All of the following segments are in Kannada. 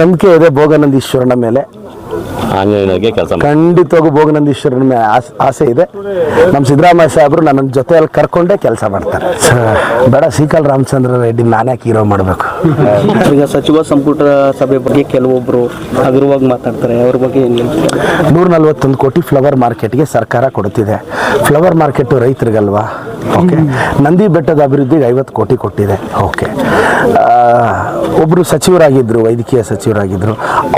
ನಂಬಿಕೆ ಇದೆ ಭೋಗನಂದೀಶ್ವರನ ಮೇಲೆ. ಆಂಜನೇಯನಿಗೆ ಕೆಲಸ ಖಂಡಿತವಾಗೂ ಭೋಗನಂದೀಶ್ವರನ ಮೇಲೆ ಆಸ್- ಆಸೆ ಇದೆ. ನಮ್ಮ ಸಿದ್ದರಾಮಯ್ಯ ಸಾಹೇಬರು ನನ್ನ ಜೊತೆಯಲ್ಲಿ ಕರ್ಕೊಂಡೇ ಕೆಲಸ ಮಾಡ್ತಾರೆ. ಬೇಡ ಸೀಕಲ್ ರಾಮಚಂದ್ರ ರೆಡ್ಡಿ ನಾನೇ ಹೀರೋ ಮಾಡಬೇಕು. ಈಗ ಸಚಿವ ಸಂಪುಟ ಸಭೆ ಬಗ್ಗೆ ಕೆಲವೊಬ್ರು ಹಗುರವಾಗಿ ಮಾತಾಡ್ತಾರೆ. ಅವ್ರ ಬಗ್ಗೆ ಏನ್ ಹೇಳ್ತೀರಾ? ನೂರ ನಲ್ವತ್ತೊಂದು ಕೋಟಿ ಫ್ಲವರ್ ಮಾರ್ಕೆಟ್ಗೆ ಸರ್ಕಾರ ಕೊಡುತ್ತಿದೆ. ಫ್ಲವರ್ ಮಾರ್ಕೆಟು ರೈತರಿಗಲ್ವಾ? ಓಕೆ. ನಂದಿ ಬೆಟ್ಟದ ಅಭಿವೃದ್ಧಿಗೆ ಐವತ್ತು ಕೋಟಿ ಕೊಟ್ಟಿದೆ. ಓಕೆ. ಒಬ್ಬರು ಸಚಿವರಾಗಿದ್ದರು ವೈದ್ಯಕೀಯ ಸಚಿವರಾಗಿದ್ದರು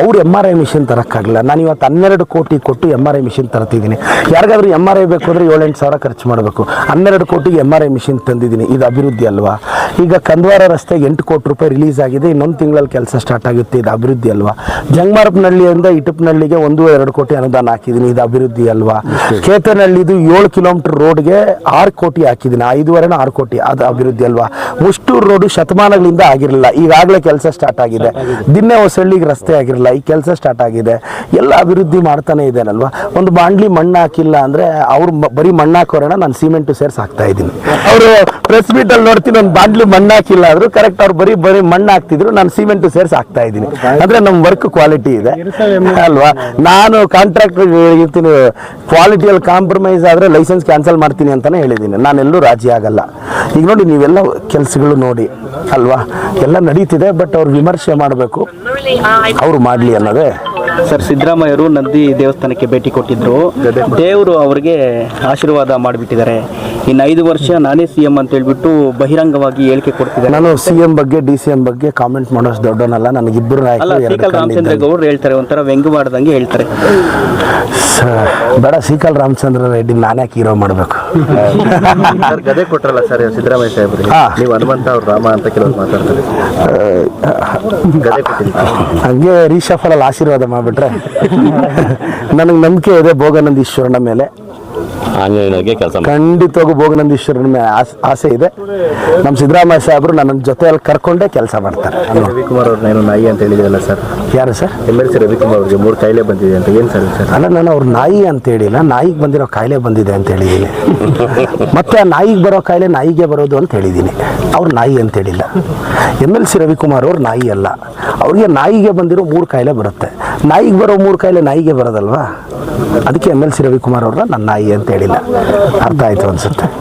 ಅವ್ರು ಎಂ ಆರ್ ಐ ಮಿಷನ್ ತರೋಕ್ಕಾಗಲ್ಲ ನಾನು ಇವತ್ತು ಹನ್ನೆರಡು ಕೋಟಿ ಕೊಟ್ಟು ಎಂ ಆರ್ ಐ ಮಿಷಿನ್ ತರ್ತಿದ್ದೀನಿ ಯಾರಿಗಾದ್ರೂ ಎಂ ಆರ್ ಐ ಬೇಕು ಅಂದರೆ ಏಳೆಂಟು ಸಾವಿರ ಖರ್ಚು ಮಾಡಬೇಕು. ಹನ್ನೆರಡು ಕೋಟಿಗೆ ಎಂ ಆರ್ ಐ ಮಿಷಿನ್ ತಂದಿದ್ದೀನಿ. ಇದು ಅಭಿವೃದ್ಧಿ ಅಲ್ವಾ? ಈಗ ಕಂದ್ವಾರ ರಸ್ತೆಗೆ ಎಂಟು ಕೋಟಿ ರೂಪಾಯಿ ರಿಲೀಸ್ ಆಗಿದೆ. ಇನ್ನೊಂದು ತಿಂಗಳಲ್ಲಿ ಕೆಲಸ ಸ್ಟಾರ್ಟ್ ಆಗುತ್ತೆ. ಇದು ಅಭಿವೃದ್ಧಿ ಅಲ್ವಾ? ಜಂಗಮಾರಪನಹಳ್ಳಿಯಿಂದ ಇಟಪ್ನಹಳ್ಳಿಗೆ ಒಂದು ಎರಡು ಕೋಟಿ ಅನುದಾನ ಹಾಕಿದ್ದೀನಿ. ಇದು ಅಭಿವೃದ್ಧಿ ಅಲ್ವಾ? ಕೇತನಹಳ್ಳಿದು ಏಳು ಕಿಲೋಮೀಟರ್ ರೋಡ್ಗೆ ಆರು ಕೋಟಿ ಹಾಕಿದ್ದೀನಿ. ಐದುವರೆ ಆರು ಕೋಟಿ. ಅದು ಅಭಿವೃದ್ಧಿ ಅಲ್ವಾ? ಮುಷ್ಟೂರು ರೋಡು ಶತಮಾನಗಳಿಂದ ಆಗಿರಲಿಲ್ಲ. ಈಗಾಗಲೇ ಕೆಲಸ ಸ್ಟಾರ್ಟ್ ಆಗಿದೆ. ದಿನ್ನೆ ಹೊಸಹಳ್ಳಿಗೆ ರಸ್ತೆ ಆಗಿರಲಿಲ್ಲ. ಈ ಕೆಲಸ ಸ್ಟಾರ್ಟ್ ಆಗಿದೆ. ಎಲ್ಲ ಅಭಿವೃದ್ಧಿ ಮಾಡ್ತಾನೆ ಇದೇನಲ್ವಾ ಒಂದು ಬಾಂಡ್ಲಿ ಮಣ್ಣು ಹಾಕಿಲ್ಲ ಅಂದ್ರೆ ಅವ್ರು ಬರೀ ಮಣ್ಣು ಹಾಕೋರಣ ನಾನು ಸಿಮೆಂಟ್ ಸೇರಿಸಿ ಹಾಕ್ತಾ ಇದ್ದೀನಿ. ಅವರು ಪ್ರೆಸ್ ಮೀಟ್ ಅಲ್ಲಿ ನೋಡ್ತೀನಿ ಒಂದು ಬಾಂಡ್ಲಿ ಮಣ್ಣು ಹಾಕಿಲ್ಲ ಆದ್ರೂ ಕರೆಕ್ಟ್ ಅವ್ರು ಬರೀ ಬರೀ ಮಣ್ಣು ಹಾಕ್ತಿದ್ರು ನಾನು ಸಿಮೆಂಟ್ ಸೇರ್ಸಿ ಹಾಕ್ತಾ ಇದ್ದೀನಿ. ಅಂದ್ರೆ ನಮ್ಮ ವರ್ಕ್ ಕ್ವಾಲಿಟಿ ಇದೆ. ಅಲ್ವಾ? ನಾನು ಕಾಂಟ್ರಾಕ್ಟ್ ಇರ್ತೀನಿ ಕ್ವಾಲಿಟಿಯಲ್ಲಿ ಕಾಂಪ್ರಮೈಸ್ ಆದ್ರೆ ಲೈಸೆನ್ಸ್ ಕ್ಯಾನ್ಸಲ್ ಮಾಡ್ತೀನಿ ಅಂತಾನೆ ಹೇಳಿದ್ದೀನಿ. ನಾನೆಲ್ಲೂ ರಾಜಿ ಆಗಲ್ಲ. ಈಗ ನೋಡಿ ನೀವೆಲ್ಲ ಕೆಲಸಗಳು ನೋಡಿ ಅಲ್ವಾ? ಎಲ್ಲ ನಡೀತಿದೆ ಬಟ್ ಅವ್ರು ವಿಮರ್ಶೆ ಮಾಡಬೇಕು. ಅವ್ರು ಮಾಡಲಿ ಅನ್ನೋದೇ. ಸರ್ ಸಿದ್ದರಾಮಯ್ಯರು ನಂದಿ ದೇವಸ್ಥಾನಕ್ಕೆ ಭೇಟಿ ಕೊಟ್ಟಿದ್ರು. ದೇವರು ಅವರಿಗೆ ಆಶೀರ್ವಾದ ಮಾಡಿಬಿಟ್ಟಿದ್ದಾರೆ. ಇನ್ನು ಐದು ವರ್ಷ ನಾನೇ ಸಿ ಎಂ ಅಂತ ಹೇಳ್ಬಿಟ್ಟು ಬಹಿರಂಗವಾಗಿ ಹೇಳಿಕೆ ಕೊಡ್ತಿದ್ದಾರೆ. ನಾನು ಸಿ ಎಂ ಬಗ್ಗೆ ಡಿ ಸಿ ಎಂ ಬಗ್ಗೆ ಕಾಮೆಂಟ್ ಮಾಡೋಷ್ಟು ದೊಡ್ಡವನಲ್ಲ ನನಗಿಬ್ಬರು ರಾಮಚಂದ್ರ. ಗೌಡ್ರು ಹೇಳ್ತಾರೆ ಒಂಥರ ವ್ಯಂಗ್ಯವಾಡ್ದಂಗೆ ಹೇಳ್ತಾರೆ. ಸ- ಬೇಡ ಸೀಕಲ್ ರಾಮಚಂದ್ರ ರೆಡ್ಡಿ ನಾನೇ ಹೀರೋ ಮಾಡಬೇಕು. ಸರ್ ಗದೆ ಕೊಟ್ರಲ್ಲ ಸರ್ ಸಿದ್ದರಾಮಯ್ಯ ಸಾಹೇಬ್ರಿಗೆ? ಹಾ. ನೀವು ಹನುಮಂತ ಅವ್ರು ರಾಮ ಅಂತ ಕೆಲವರು ಮಾತಾಡ್ತಾರೆ. ಗದೆ ಕೊಟ್ಟಿದ್ದೀವಿ ಹಂಗೆ ರೀಶಫಲಲ್ಲಿ ಆಶೀರ್ವಾದ ಮಾಡಿಬಿಟ್ರೆ ನನಗೆ ನಂಬಿಕೆ ಇದೆ ಭೋಗನಂದೀಶ್ವರನ ಮೇಲೆ. ಆಂಜನೇಯನಿಗೆ ಕೆಲಸ ಖಂಡಿತವಾಗೂ ಭೋಗನಂದೀಶ್ವರನ ಮೇಲೆ ಆಸ್- ಆಸೆ ಇದೆ. ನಮ್ಮ ಸಿದ್ದರಾಮಯ್ಯ ಸಾಹೇಬರು ನನ್ನ ಜೊತೆಯಲ್ಲಿ ಕರ್ಕೊಂಡೇ ಕೆಲಸ ಮಾಡ್ತಾರೆ. ರವಿಕುಮಾರ್ ಅವ್ರನ್ನ ಏನೋ ನಾಯಿ ಅಂತ ಹೇಳಿದ್ರಲ್ಲ ಸರ್? ಯಾರು sir? M L C Ravikumar ಅವ್ರಿಗೆ ಮೂರು ಕಾಯಿಲೆ ಬಂದಿದೆ ಅಂತ. ಏನು ಸರ್ ಸರ್ ಅಲ್ಲ ನಾನು ಅವ್ರ ನಾಯಿ ಅಂತ ಹೇಳಿಲ್ಲ. ನಾಯಿಗೆ ಬಂದಿರೋ ಕಾಯಿಲೆ ಬಂದಿದೆ ಅಂತ ಹೇಳಿದ್ದೀನಿ. ಮತ್ತೆ ಆ ನಾಯಿಗೆ ಬರೋ ಕಾಯಿಲೆ ನಾಯಿಗೆ ಬರೋದು ಅಂತ ಹೇಳಿದ್ದೀನಿ. ಅವ್ರು ನಾಯಿ ಅಂತ ಹೇಳಿಲ್ಲ. ಎಂ ಎಲ್ ಸಿ ರವಿಕುಮಾರ್ ಅವ್ರು ನಾಯಿ ಅಲ್ಲ. ಅವ್ರಿಗೆ ನಾಯಿಗೆ ಬಂದಿರೋ ಮೂರು ಕಾಯಿಲೆ ಬರುತ್ತೆ. ನಾಯಿಗೆ ಬರೋ ಮೂರು ಕಾಯಿಲೆ ನಾಯಿಗೆ ಬರೋದಲ್ವಾ? ಅದಕ್ಕೆ ಎಂ ಎಲ್ ಸಿ ರವಿಕುಮಾರ್ ಅವ್ರನ್ನ ನನ್ನ ನಾಯಿ ಅಂತ ಹೇಳಿಲ್ಲ. ಅರ್ಥ ಆಯಿತು ಅನ್ಸುತ್ತೆ.